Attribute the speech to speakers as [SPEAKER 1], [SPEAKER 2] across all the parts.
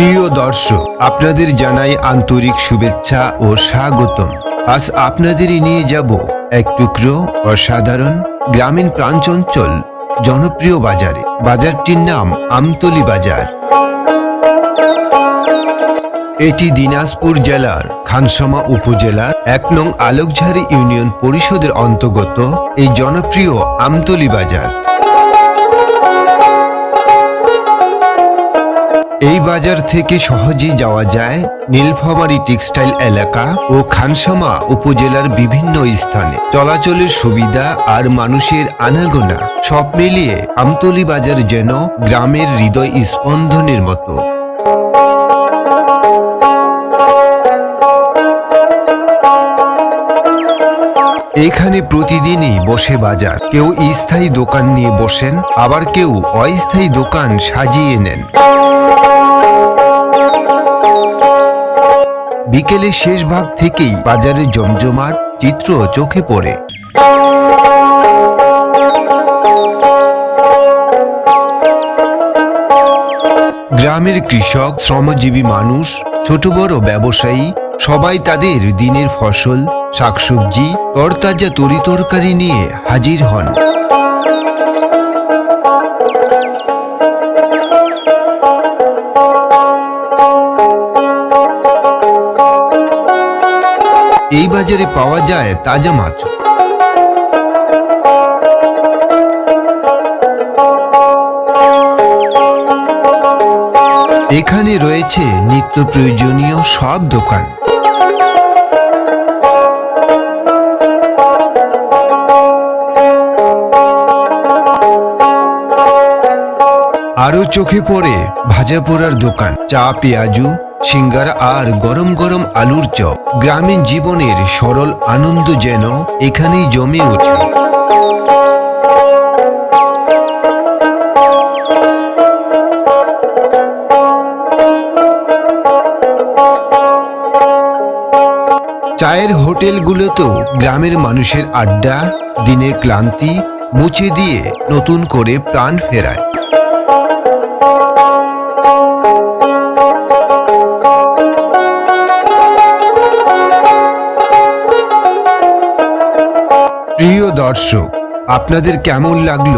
[SPEAKER 1] প্রিয় দর্শক, আপনাদের জানাই আন্তরিক শুভেচ্ছা ও স্বাগতম। আজ আপনাদেরই নিয়ে যাব এক টুকরো অসাধারণ গ্রামীণ প্রাঞ্চঞ্চল জনপ্রিয় বাজারে। বাজারটির নাম আমতলি বাজার। এটি দিনাজপুর জেলার খানসামা উপজেলার এক নং আলোকঝাড়ি ইউনিয়ন পরিষদের অন্তর্গত এই জনপ্রিয় আমতলি বাজার। এই বাজার থেকে সহজেই যাওয়া যায় নীলফামারী টেক্সটাইল এলাকা ও খানসামা উপজেলার বিভিন্ন স্থানে। চলাচলের সুবিধা আর মানুষের আনাগোনা সব মিলিয়ে আমতলি বাজার যেন গ্রামের হৃদয় স্পন্দনের মতো। এখানে প্রতিদিনই বসে বাজার। কেউ স্থায়ী দোকান নিয়ে বসেন, আবার কেউ অস্থায়ী দোকান সাজিয়ে নেন। বিকেলের শেষ ভাগ থেকেই বাজারে জমজমাট, চিত্র চোখে পড়ে। গ্রামের কৃষক, শ্রমজীবী মানুষ, ছোট বড় ব্যবসায়ী, সবাই তাদের দিনের ফসল, শাকসবজি, তরতাজা তরিতরকারি নিয়ে হাজির হন। বাজারে পাওয়া যায় তাজা মাছ। এখানে রয়েছে নিত্য প্রয়োজনীয় সব দোকান। আরও চোখে পড়ে ভাজা পোড়ার দোকান। চা, পেঁয়াজু সিঙ্গারা আর গরম গরম আলুর চপ। গ্রামীণ জীবনের সরল আনন্দ যেন এখানেই জমে ওঠে। চায়ের হোটেলগুলোতেও গ্রামের মানুষের আড্ডা, দিনের ক্লান্তি মুছে দিয়ে নতুন করে প্রাণ ফেরায়। দর্শক, আপনাদের কেমন লাগল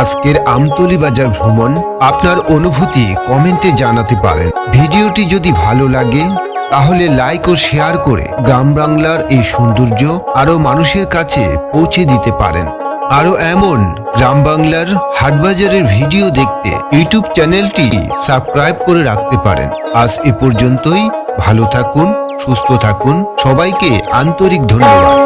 [SPEAKER 1] আজকের আমতলি বাজার ভ্রমণ? আপনার অনুভূতি কমেন্টে জানাতে পারেন। ভিডিওটি যদি ভালো লাগে, তাহলে লাইক ও শেয়ার করে গ্রাম বাংলার এই সৌন্দর্য আরও মানুষের কাছে পৌঁছে দিতে পারেন। আরও এমন গ্রাম বাংলার হাটবাজারের ভিডিও দেখতে ইউটিউব চ্যানেলটি সাবস্ক্রাইব করে রাখতে পারেন। আজ এ পর্যন্তই। ভালো থাকুন, সুস্থ থাকুন। সবাইকে আন্তরিক ধন্যবাদ।